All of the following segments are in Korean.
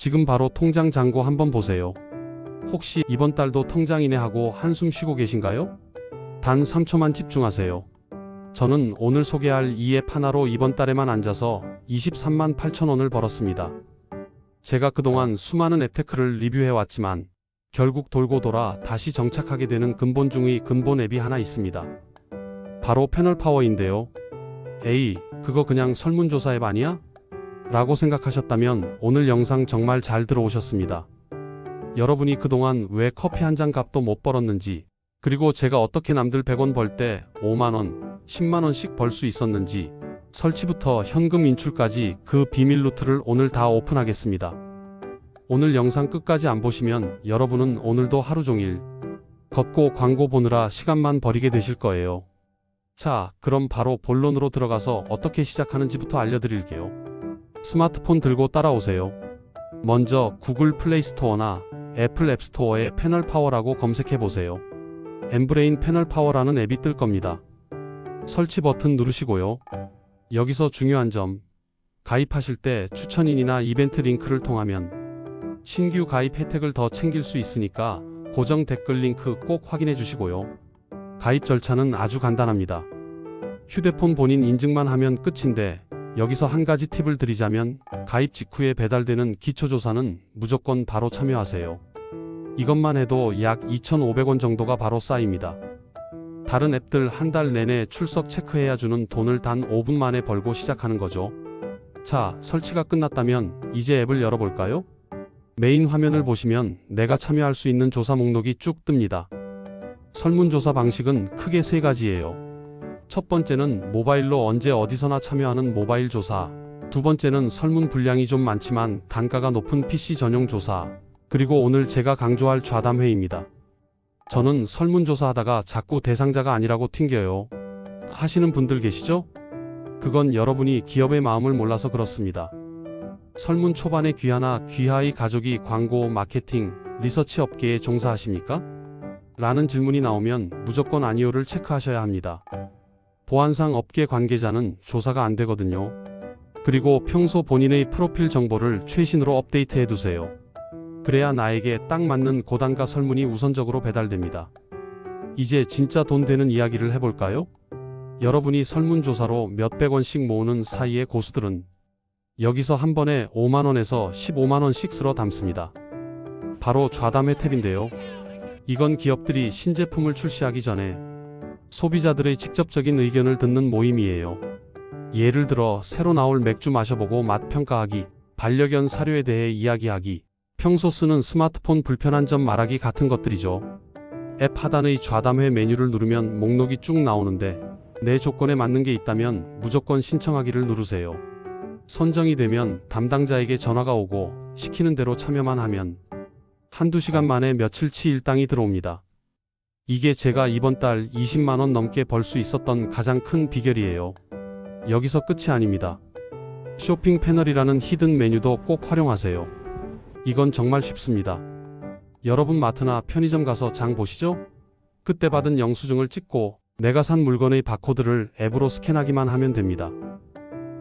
지금 바로 통장 잔고 한번 보세요. 혹시 이번 달도 통장이네 하고 한숨 쉬고 계신가요? 단 3초만 집중하세요. 저는 오늘 소개할 이 앱 하나로 이번 달에만 앉아서 23만 8천 원을 벌었습니다. 제가 그동안 수많은 앱테크를 리뷰해 왔지만 결국 돌고 돌아 다시 정착하게 되는 근본 중의 근본 앱이 하나 있습니다. 바로 패널 파워인데요. 에이, 그거 그냥 설문조사 앱 아니야? 라고 생각하셨다면 오늘 영상 정말 잘 들어오셨습니다. 여러분이 그동안 왜 커피 한 잔 값도 못 벌었는지, 그리고 제가 어떻게 남들 100원 벌 때 5만원, 10만원씩 벌 수 있었는지, 설치부터 현금 인출까지 그 비밀 루트를 오늘 다 오픈하겠습니다. 오늘 영상 끝까지 안 보시면 여러분은 오늘도 하루 종일 걷고 광고 보느라 시간만 버리게 되실 거예요. 자, 그럼 바로 본론으로 들어가서 어떻게 시작하는지부터 알려드릴게요. 스마트폰 들고 따라오세요. 먼저 구글 플레이 스토어나 애플 앱 스토어에 패널 파워라고 검색해 보세요. 엠브레인 패널 파워라는 앱이 뜰 겁니다. 설치 버튼 누르시고요. 여기서 중요한 점, 가입하실 때 추천인이나 이벤트 링크를 통하면 신규 가입 혜택을 더 챙길 수 있으니까 고정 댓글 링크 꼭 확인해 주시고요. 가입 절차는 아주 간단합니다. 휴대폰 본인 인증만 하면 끝인데 여기서 한 가지 팁을 드리자면 가입 직후에 배달되는 기초조사는 무조건 바로 참여하세요. 이것만 해도 약 2,500원 정도가 바로 쌓입니다. 다른 앱들 한 달 내내 출석 체크해야 주는 돈을 단 5분 만에 벌고 시작하는 거죠. 자, 설치가 끝났다면 이제 앱을 열어볼까요? 메인 화면을 보시면 내가 참여할 수 있는 조사 목록이 쭉 뜹니다. 설문조사 방식은 크게 세 가지예요. 첫 번째는 모바일로 언제 어디서나 참여하는 모바일 조사. 두 번째는 설문 분량이 좀 많지만 단가가 높은 PC 전용 조사. 그리고 오늘 제가 강조할 좌담 회의입니다. 저는 설문조사 하다가 자꾸 대상자가 아니라고 튕겨요. 하시는 분들 계시죠? 그건 여러분이 기업의 마음을 몰라서 그렇습니다. 설문 초반에 귀하나 귀하의 가족이 광고, 마케팅, 리서치 업계에 종사하십니까? 라는 질문이 나오면 무조건 아니오를 체크하셔야 합니다. 보안상 업계 관계자는 조사가 안 되거든요. 그리고 평소 본인의 프로필 정보를 최신으로 업데이트해 두세요. 그래야 나에게 딱 맞는 고단가 설문이 우선적으로 배달됩니다. 이제 진짜 돈 되는 이야기를 해볼까요? 여러분이 설문조사로 몇백 원씩 모으는 사이의 고수들은 여기서 한 번에 5만원에서 15만원씩 쓸어 담습니다. 바로 좌담의 탭인데요. 이건 기업들이 신제품을 출시하기 전에 소비자들의 직접적인 의견을 듣는 모임이에요. 예를 들어 새로 나올 맥주 마셔보고 맛 평가하기, 반려견 사료에 대해 이야기하기, 평소 쓰는 스마트폰 불편한 점 말하기 같은 것들이죠. 앱 하단의 좌담회 메뉴를 누르면 목록이 쭉 나오는데 내 조건에 맞는 게 있다면 무조건 신청하기를 누르세요. 선정이 되면 담당자에게 전화가 오고 시키는 대로 참여만 하면 한두 시간 만에 며칠치 일당이 들어옵니다. 이게 제가 이번 달 20만원 넘게 벌 수 있었던 가장 큰 비결이에요. 여기서 끝이 아닙니다. 쇼핑 패널이라는 히든 메뉴도 꼭 활용하세요. 이건 정말 쉽습니다. 여러분 마트나 편의점 가서 장 보시죠? 그때 받은 영수증을 찍고 내가 산 물건의 바코드를 앱으로 스캔하기만 하면 됩니다.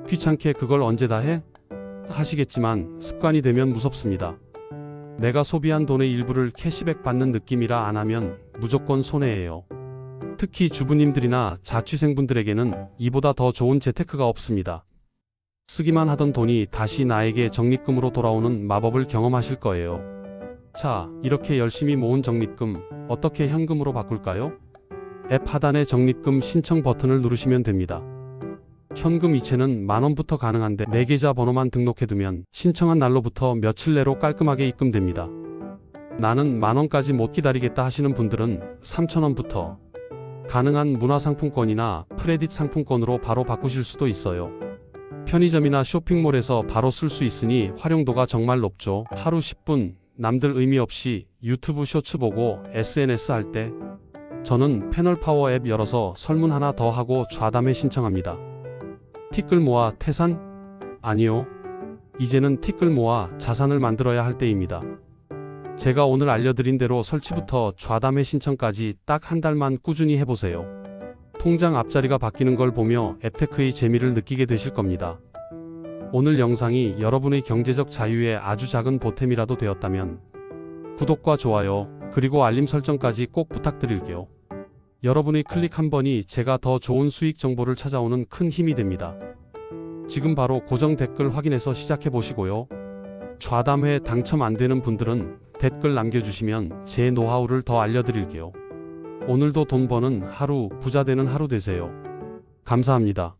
귀찮게 그걸 언제 다 해? 하시겠지만 습관이 되면 무섭습니다. 내가 소비한 돈의 일부를 캐시백 받는 느낌이라 안 하면 무조건 손해예요. 특히 주부님들이나 자취생분들에게는 이보다 더 좋은 재테크가 없습니다. 쓰기만 하던 돈이 다시 나에게 적립금으로 돌아오는 마법을 경험하실 거예요. 자, 이렇게 열심히 모은 적립금 어떻게 현금으로 바꿀까요? 앱 하단의 적립금 신청 버튼을 누르시면 됩니다. 현금 이체는 만원부터 가능한데 내 계좌 번호만 등록해두면 신청한 날로부터 며칠 내로 깔끔하게 입금됩니다. 나는 만원까지 못 기다리겠다 하시는 분들은 3천원부터 가능한 문화상품권이나 프레딧 상품권으로 바로 바꾸실 수도 있어요. 편의점이나 쇼핑몰에서 바로 쓸 수 있으니 활용도가 정말 높죠. 하루 10분 남들 의미 없이 유튜브 쇼츠 보고 SNS 할 때 저는 패널 파워 앱 열어서 설문 하나 더 하고 좌담에 신청합니다. 티끌 모아 태산? 아니요. 이제는 티끌 모아 자산을 만들어야 할 때입니다. 제가 오늘 알려드린 대로 설치부터 좌담회 신청까지 딱 한 달만 꾸준히 해보세요. 통장 앞자리가 바뀌는 걸 보며 앱테크의 재미를 느끼게 되실 겁니다. 오늘 영상이 여러분의 경제적 자유에 아주 작은 보탬이라도 되었다면 구독과 좋아요, 그리고 알림 설정까지 꼭 부탁드릴게요. 여러분의 클릭 한 번이 제가 더 좋은 수익 정보를 찾아오는 큰 힘이 됩니다. 지금 바로 고정 댓글 확인해서 시작해 보시고요. 좌담회 당첨 안 되는 분들은 댓글 남겨주시면 제 노하우를 더 알려드릴게요. 오늘도 돈 버는 하루, 부자 되는 하루 되세요. 감사합니다.